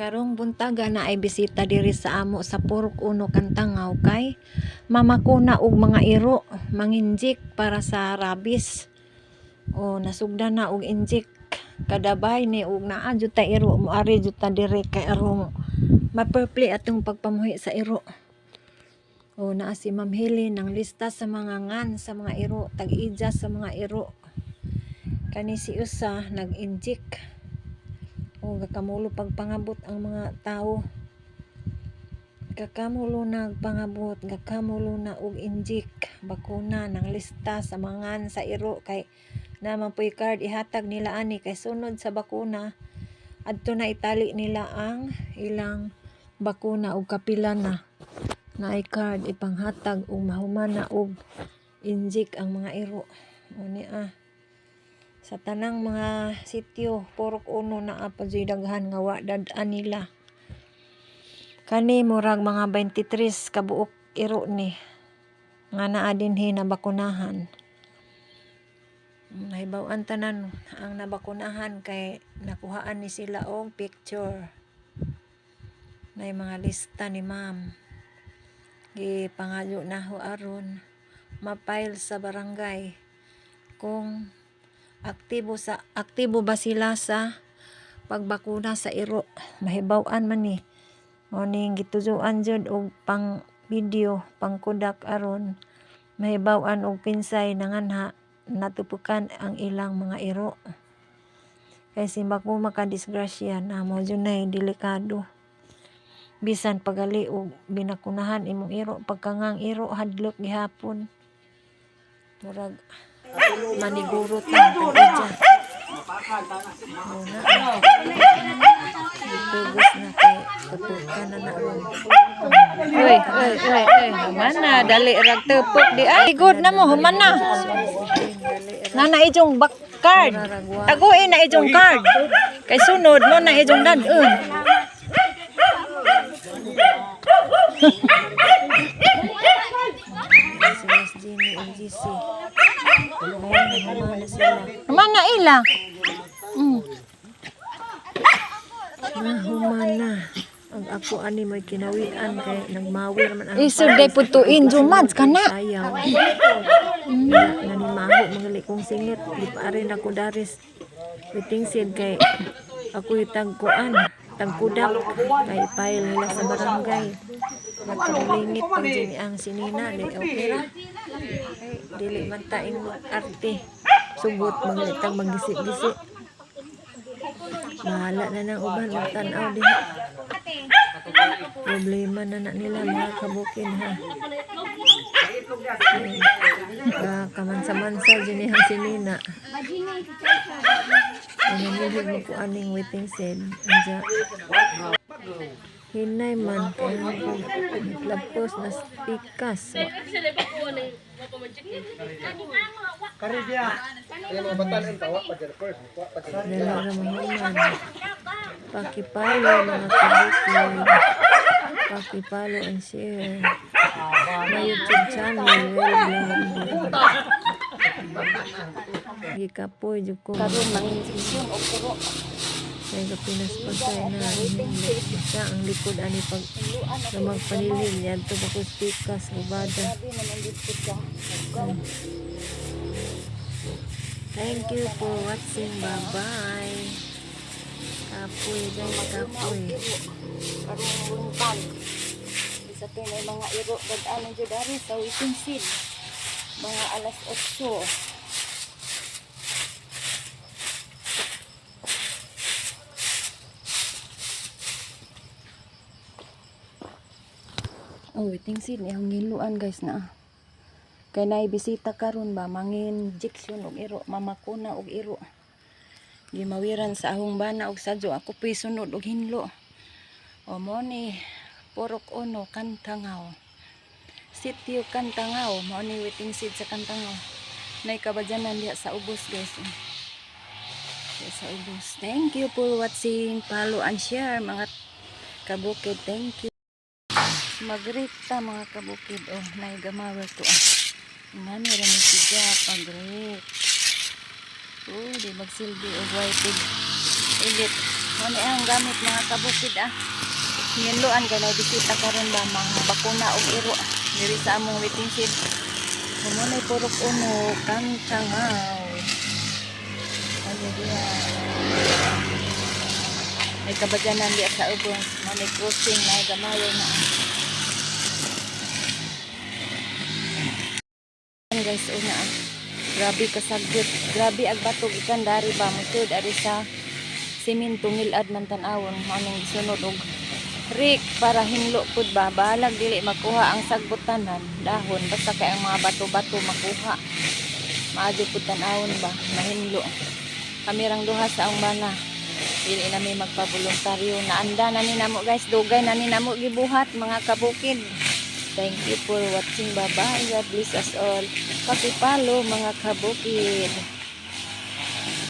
Karong buntaga na ay bisita diri sa amo sa Purok Uno Kantangaw kay mamakuna og mga iro, manginjik para sa rabies. O nasugdan na og injik kadabay ni og naa jud ta iro mo ari jud ta diri kay arong maperpli atong pagpamuhi sa iro. O naa si Ma'am Helen ng lista sa mga ngan sa mga iro, tag-ija sa mga iro. Kani si usa nag-injik o gakamulo pagpangabot ang mga tao. Gakamulo nagpangabot gakamulo na og injik bakuna ng lista sa mangan sa iro kay naman po'y card ihatag nila ani kay sunod sa bakuna. Adto na itali nila ang ilang bakuna og kapila na na ay card ipanghatag og mahuman na og injik ang mga iro. O ni ah sa tanang mga sityo purok uno na apa daghan nga wa dad-an nila kani murag mga 23 kabuok iro ni nga naa dinhi na bakunahan nahibaw-an tanan ang nabakunahan kay nakuhaan ni sila og picture. Na mga lista ni ma'am. Gipangayo na ho aron mapile sa barangay kung aktibo sa aktibo ba sila sa pagbakuna sa iro? Mahibaw-an man ni. Mo ning gitujuan jud og pang video pang kudak aron. Mahibaw-an og kinsay nanganha natupukan ang ilang mga iro. Kay simbak mo makadisgrasya na mo jud nay delikado. Bisan pagali og binakunahan imong iro pagkangang iro hadlok gihapon. Murag maniguro ta tagidya muna itugos na kay tupukan na na ron Uy, uy, uy, uy, human na, dali rag tepuk di ay. Good na mo, human na. Nana ijong back card. Taguin na ijong card. Kay sunod mo na ijong dadun. Si Miss Jenny and GC. Human na ila. Mm. Nahuman na. Ang ako ani may kinawian kay nagmawi naman ang Isod day injo mads ka na. ayaw. Na nanimaho mga likong singit. Di pa rin ako daris. Biting sid kay ako itagkuan. Tagkudak. Kay file nila sa barangay. Nagkarulingit pag dini ang sinina. Di okay ra. Ay, dili man taing arte. Sugot mga litang magisi-gisi. Bahala na ng uban. Magtanaw diha. Problema na na nila mga kabukin ha. Uh, kamansa-mansa dyan yung sinina. Ang namilig mo po aning waiting shed. Anja. Hinay man. Kaya lapos na pikas. Karibia. Yung mga batan ang tawa pa dyan first. Dala ramahuman. Pakipalo mga kabukin. Pakipalo and share. My YouTube channel. Well vlog. Gikapoy jud ko. Karon manginjisyon og puro Kaya ka pinaspasay na siya ang likod ani pag na magpanilin yan to bako pikas rubada. grabe naman dito ka. Thank you for watching. Bye bye. Kapoy guys, kapoy. Karon buntan. Isa kay may mga iro dad-anon jud ari sa waiting seed. Mga alas 8. Oh, waiting seed ni ang guys na. Kay nay bisita karon ba mangin injection og iro, mamakuna og iro. Gimawiran sa ahong bana og sadyo ako po'y sunod og hinlo. O mo ni Porok Ono Kantangaw. Sitio Kantangaw, mo ni waiting seed sa Kantangaw. Nay kabadyanan diha sa ubos guys. Diha sa ubos. Thank you for watching. Follow and share mga kabukid. Thank you. Magrita mga kabukid. Oh, nay gamawer to ah. Ngani ra ni siya pag-rate. Oh, di magsilbi og white edit. Ano ang gamit mga kabukid ah. Hinluan ka na bisita karon ba mga bakuna og iro diri sa among waiting shed. Kumunay purok uno kang tsangaw. Ano diya? May kabadyanan diya sa ubos. May crossing na gamayo na. Guys, una ah. Grabe kasagot. Grabe ag batog ikan dari ba mo ari sa simento ngilad man tan-awon manong sunod og rik para hinlo pud ba? Balag dili makuha ang sagbutanan dahon basta kay ang mga bato-bato makuha. Maadyo pud tan-awon ba? Mahinlo. Kami rang duha sa ang bana. Dili na may magpaboluntaryo. Naanda na ni namo guys. Dugay na ni namo gibuhat mga kabukid. Thank you for watching. Bye bye God bless us all. Pakipalo mga kabukid